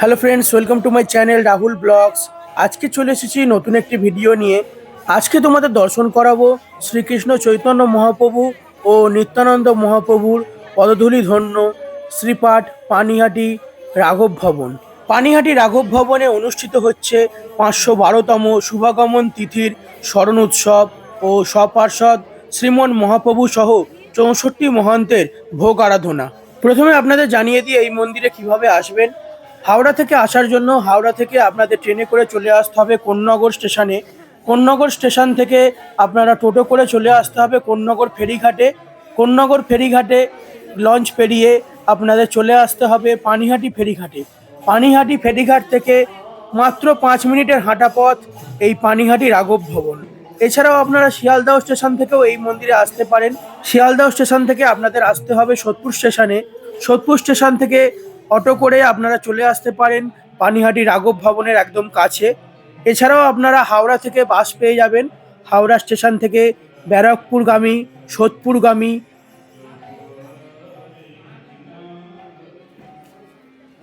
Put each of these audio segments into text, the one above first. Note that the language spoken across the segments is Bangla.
Hello friends welcome to my channel Rahul blogs আজকে চলে এসেছি নতুন একটি ভিডিও নিয়ে। আজকে তোমাদের দর্শন করাবো শ্রীকৃষ্ণ চৈতন্য মহাপ্রভু ও নিত্যানন্দ মহাপ্রভুর পদধূলি ধন্য শ্রীপাঠ পানিহাটি রাঘব ভবন। পানিহাটি রাঘব ভবনে অনুষ্ঠিত হচ্ছে পাঁচশো বারোতম শুভাগমন তিথির স্মরণ উৎসব ও সপার্ষদ শ্রীমন মহাপ্রভু সহ চৌষট্টি মহান্তের ভোগ আরাধনা। প্রথমে আপনাদের জানিয়ে দিয়ে এই মন্দিরে কীভাবে আসবেন। হাওড়া থেকে আসার জন্য হাওড়া থেকে আপনাদের ট্রেনে করে চলে আসতে হবে কোন্নগর স্টেশনে। কোন্নগর স্টেশন থেকে আপনারা টোটো করে চলে আসতে হবে কোন্নগর ফেরিঘাটে। কোন্নগর ফেরিঘাটে লঞ্চ পেরিয়ে আপনাদের চলে আসতে হবে পানিহাটি ফেরিঘাটে। পানিহাটি ফেরিঘাট থেকে মাত্র পাঁচ মিনিটের হাঁটা পথ এই পানিহাটি রাঘব ভবন। এছাড়াও আপনারা শিয়ালদাহ স্টেশন থেকেও এই মন্দিরে আসতে পারেন। শিয়ালদাহ স্টেশন থেকে আপনাদের আসতে হবে সোদপুর স্টেশনে। সোদপুর স্টেশন থেকে অটো করে আপনারা চলে আসতে পারেন পানিহাটি রাঘব ভবনের একদম কাছে। এছাড়াও আপনারা হাওড়া থেকে বাস পেয়ে যাবেন। হাওড়া স্টেশন থেকে ব্যারাকপুরগামী, সোদপুরগামী।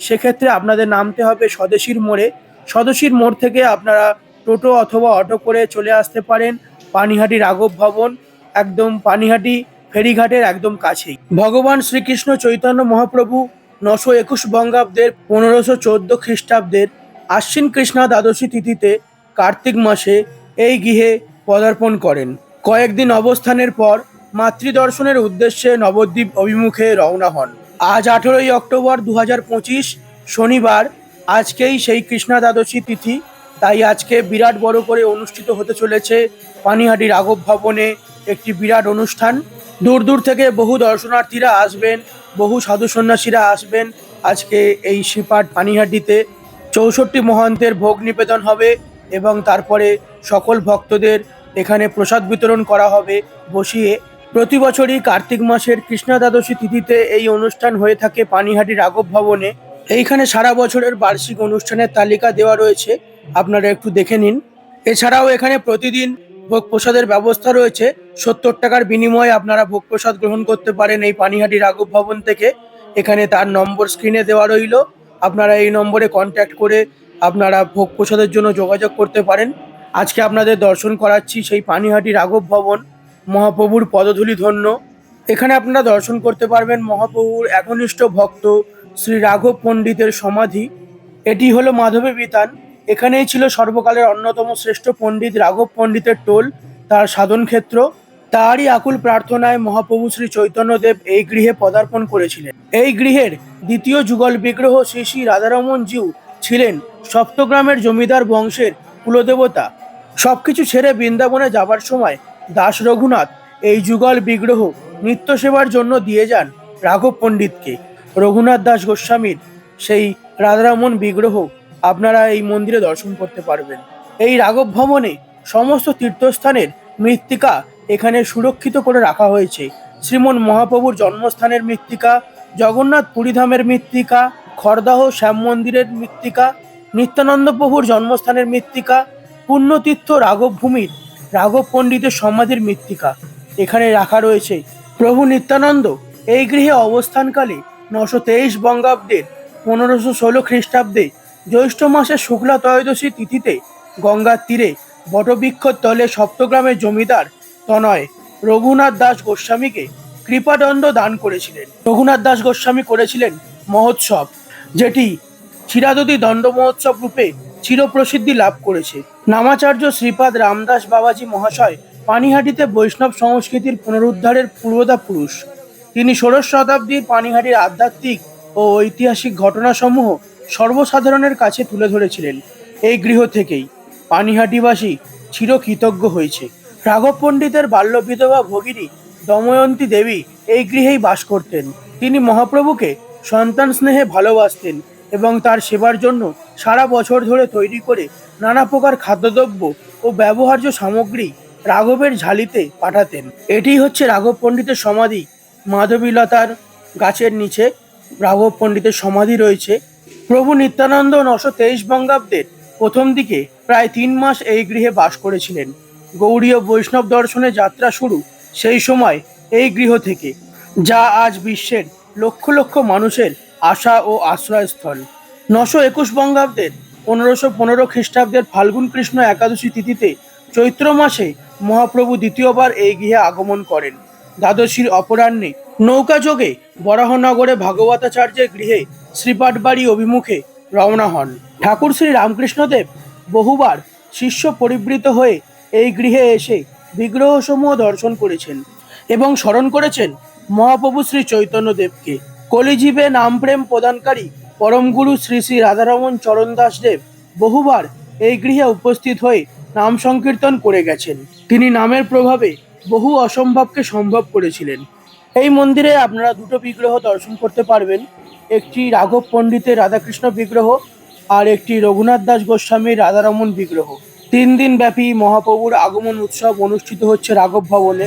সেক্ষেত্রে আপনাদের নামতে হবে স্বদেশীর মোড়ে। স্বদেশীর মোড় থেকে আপনারা টোটো অথবা অটো করে চলে আসতে পারেন পানিহাটি রাঘব ভবন, একদম পানিহাটি ফেরিঘাটের একদম কাছেই। ভগবান শ্রীকৃষ্ণ চৈতন্য মহাপ্রভু নশো একুশ বঙ্গাব্দের পনেরোশো চোদ্দ খ্রিস্টাব্দের আশ্বিন কৃষ্ণা দ্বাদশী তিথিতে কার্তিক মাসে এই গৃহে পদার্পণ করেন। কয়েকদিন অবস্থানের পর মাতৃদর্শনের উদ্দেশ্যে নবদ্বীপ অভিমুখে রওনা হন। আজ আঠেরোই অক্টোবর দু হাজার পঁচিশ শনিবার, আজকেই সেই কৃষ্ণা দ্বাদশী তিথি। তাই আজকে বিরাট বড় করে অনুষ্ঠিত হতে চলেছে পানিহাটি রাঘব ভবনে একটি বিরাট অনুষ্ঠান। দূর দূর থেকে বহু দর্শনার্থীরা আসবেন বহু সাধু সন্ন্যাসীরা আসবেন। আজকে এই শ্রীপাঠ পানিহাটিতে চৌষট্টি মহান্তের ভোগ নিবেদন হবে এবং তারপরে সকল ভক্তদের এখানে প্রসাদ বিতরণ করা হবে। বসিয়ে প্রতি বছরই কার্তিক মাসের কৃষ্ণা দ্বাদশী তিথিতে এই অনুষ্ঠান হয়ে থাকে পানিহাটি রাঘব ভবনে। এইখানে সারা বছরের বার্ষিক অনুষ্ঠানের তালিকা দেওয়া রয়েছে। আপনারা একটু দেখে নিন। এছাড়াও এখানে প্রতিদিন ভোগ প্রসাদের ব্যবস্থা রয়েছে। সত্তর টাকার বিনিময়ে আপনারা ভোগ প্রসাদ গ্রহণ করতে পারেন এই পানিহাটি রাঘব ভবন থেকে। এখানে তার নম্বর স্ক্রিনে দেওয়া রইল। আপনারা এই নম্বরে কন্ট্যাক্ট করে আপনারা ভোগ প্রসাদের জন্য যোগাযোগ করতে পারেন। আজকে আপনাদের দর্শন করাচ্ছি সেই পানিহাটি রাঘব ভবন, মহাপ্রভুর পদধূলি ধন্য। এখানে আপনারা দর্শন করতে পারবেন মহাপ্রভুর একনিষ্ঠ ভক্ত শ্রী রাঘব পণ্ডিতের সমাধি। এটি হলো মাধবী বিতান। এখানেই ছিল সর্বকালের অন্যতম শ্রেষ্ঠ পণ্ডিত রাঘব পণ্ডিতের টোল, তার সাধন ক্ষেত্র। তারই আকুল প্রার্থনায় মহাপ্রভু শ্রী চৈতন্যদেব এই গৃহে পদার্পণ করেছিলেন। এই গৃহের দ্বিতীয় যুগল বিগ্রহ শ্রী শ্রী রাধারমন জিউ ছিলেন সপ্তগ্রামের জমিদার বংশের কুলদেবতা। সবকিছু ছেড়ে বৃন্দাবনে যাবার সময় দাস রঘুনাথ এই যুগল বিগ্রহ নিত্য সেবার জন্য দিয়ে যান রাঘব পণ্ডিতকে। রঘুনাথ দাস গোস্বামীর সেই রাধারমন বিগ্রহ আপনারা এই মন্দিরে দর্শন করতে পারবেন। এই রাঘব ভবনে সমস্ত তীর্থস্থানের মৃত্তিকা এখানে সুরক্ষিত করে রাখা হয়েছে। শ্রীমন মহাপ্রভুর জন্মস্থানের মৃত্তিকা, জগন্নাথ পুরীধামের মৃত্তিকা, খড়দাহ শ্যাম মন্দিরের মৃত্তিকা, নিত্যানন্দ প্রভুর জন্মস্থানের মৃত্তিকা, পুণ্যতীর্থ রাঘব ভূমির, রাঘব পণ্ডিতের সমাধির মৃত্তিকা এখানে রাখা রয়েছে। প্রভু নিত্যানন্দ এই গৃহে অবস্থানকালে নশো তেইশ বঙ্গাব্দের পনেরোশো ষোলো খ্রিস্টাব্দে জ্যৈষ্ঠ মাসে শুক্লা ত্রয়োদশী তিথিতে গঙ্গার তীরে বটবৃক্ষর তলে সপ্তগ্রামের জমিদার তনয় রঘুনাথ দাস গোস্বামীকে কৃপাদণ্ড দান করেছিলেন। রঘুনাথ দাস গোস্বামী করেছিলেন মহোৎসব, যেটি চিরাদতি দণ্ড মহোৎসব রূপে চিরপ্রসিদ্ধি লাভ করেছে। নামাচার্য শ্রীপাদ রামদাস বাবাজি মহাশয় পানিহাটিতে বৈষ্ণব সংস্কৃতির পুনরুদ্ধারের পূর্বদা পুরুষ। তিনি ষোড়শ শতাব্দীর পানিহাটির আধ্যাত্মিক ও ঐতিহাসিক ঘটনাসমূহ সর্বসাধারণের কাছে তুলে ধরেছিলেন। এই গৃহ থেকেই পানিহাটিবাসী চিরকৃতজ্ঞ হয়েছে। রাঘব পণ্ডিতের বাল্য বিধবা ভগিনী দময়ন্তী দেবী এই গৃহেই বাস করতেন। তিনি মহাপ্রভুকে সন্তান স্নেহে ভালোবাসতেন এবং তার সেবার জন্য সারা বছর ধরে তৈরি করে নানা প্রকার খাদ্যদ্রব্য ও ব্যবহার্য সামগ্রী রাঘবের ঝালিতে পাঠাতেন। এটি হচ্ছে রাঘব পণ্ডিতের সমাধি। মাধবীলতার গাছের নিচে রাঘব পণ্ডিতের সমাধি রয়েছে। প্রভু নিত্যানন্দ নশো তেইশ বঙ্গাব্দের প্রথম দিকে প্রায় তিন মাস এই গৃহে বাস করেছিলেন। গৌড়ীয় বৈষ্ণব দর্শনে যাত্রা শুরু সেই সময় এই গৃহ থেকে, যা আজ বিশ্বের লক্ষ লক্ষ মানুষের আশা ও আশ্রয়স্থল। নশো একুশ বঙ্গাব্দের পনেরোশো পনেরো খ্রিস্টাব্দের ফাল্গুন কৃষ্ণ একাদশী তিথিতে চৈত্র মাসে মহাপ্রভু দ্বিতীয়বার এই গৃহে আগমন করেন। দ্বাদশীর অপরাহ্নে নৌকাযোগে বরাহনগরে ভাগবতাচার্যের গৃহে শ্রীপাটবাড়ি অভিমুখে রওনা হন। ঠাকুর শ্রী রামকৃষ্ণদেব বহুবার শিষ্য পরিবৃত হয়ে এই গৃহে এসে বিগ্রহসমূহ দর্শন করেছেন এবং স্মরণ করেছেন মহাপ্রভু শ্রী চৈতন্যদেবকে। কলিজীবে নামপ্রেম প্রদানকারী পরমগুরু শ্রী শ্রী রাধারমন চরণ দাসদেব বহুবার এই গৃহে উপস্থিত হয়ে নাম সংকীর্তন করে গেছেন। তিনি নামের প্রভাবে বহু অসম্ভবকে সম্ভব করেছিলেন। এই মন্দিরে আপনারা দুটো বিগ্রহ দর্শন করতে পারবেন। একটি রাঘব পণ্ডিতের রাধাকৃষ্ণ বিগ্রহ আর একটি রঘুনাথ দাস গোস্বামীর রাধারমন বিগ্রহ। তিন দিন ব্যাপী মহাপ্রভুর আগমন উৎসব অনুষ্ঠিত হচ্ছে রাঘব ভবনে।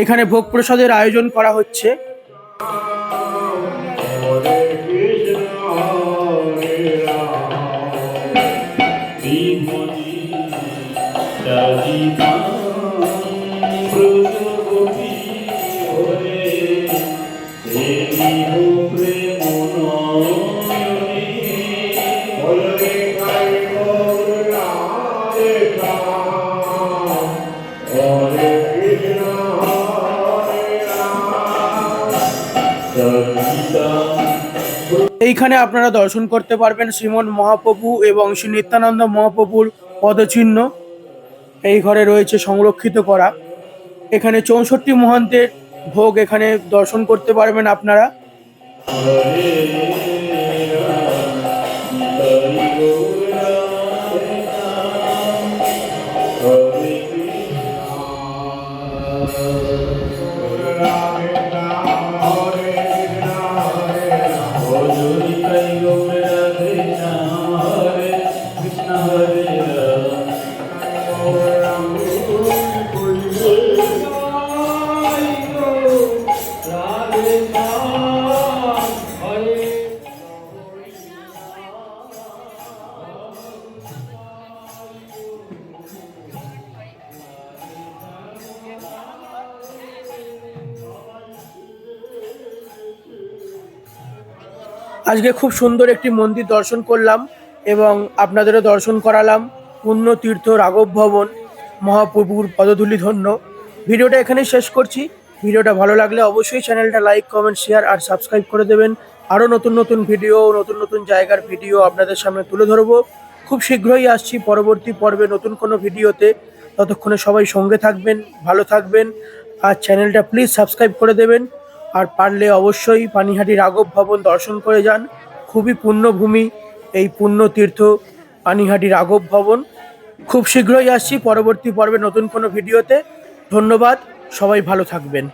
এখানে ভোগ প্রসাদের আয়োজন করা হচ্ছে। এইখানে আপনারা দর্শন করতে পারবেন শ্রীমন মহাপ্রভু এবং শ্রী নিত্যানন্দ মহাপ্রভুর পদচিহ্ন। এই ঘরে রয়েছে সংরক্ষিত করা। এখানে চৌষট্টি মহান্তের ভোগ এখানে দর্শন করতে পারবেন আপনারা। আজকে খুব সুন্দর একটি মন্দির দর্শন করলাম এবং আপনাদেরও দর্শন করালাম। পুণ্য তীর্থ রাঘব ভবন, মহাপ্রভুর পদধূলি ধন্য। ভিডিওটা এখানেই শেষ করছি। ভিডিওটা ভালো লাগলে অবশ্যই চ্যানেলটা লাইক, কমেন্ট, শেয়ার আর সাবস্ক্রাইব করে দেবেন। আরও নতুন নতুন ভিডিও, নতুন নতুন জায়গার ভিডিও আপনাদের সামনে তুলে ধরবো। খুব শীঘ্রই আসছি পরবর্তী পর্বে নতুন কোনো ভিডিওতে। ততক্ষণে সবাই সঙ্গে থাকবেন, ভালো থাকবেন। আর চ্যানেলটা প্লিজ সাবস্ক্রাইব করে দেবেন। আর পারলে অবশ্যই পানিহাটি রাঘব ভবন দর্শন করে যান। খুবই পুণ্যভূমি এই পুণ্যতীর্থ পানিহাটি রাঘব ভবন। খুব শীঘ্রই আসছি, পরবর্তী পর্বে নতুন কোনো ভিডিওতে। ধন্যবাদ, সবাই ভালো থাকবেন।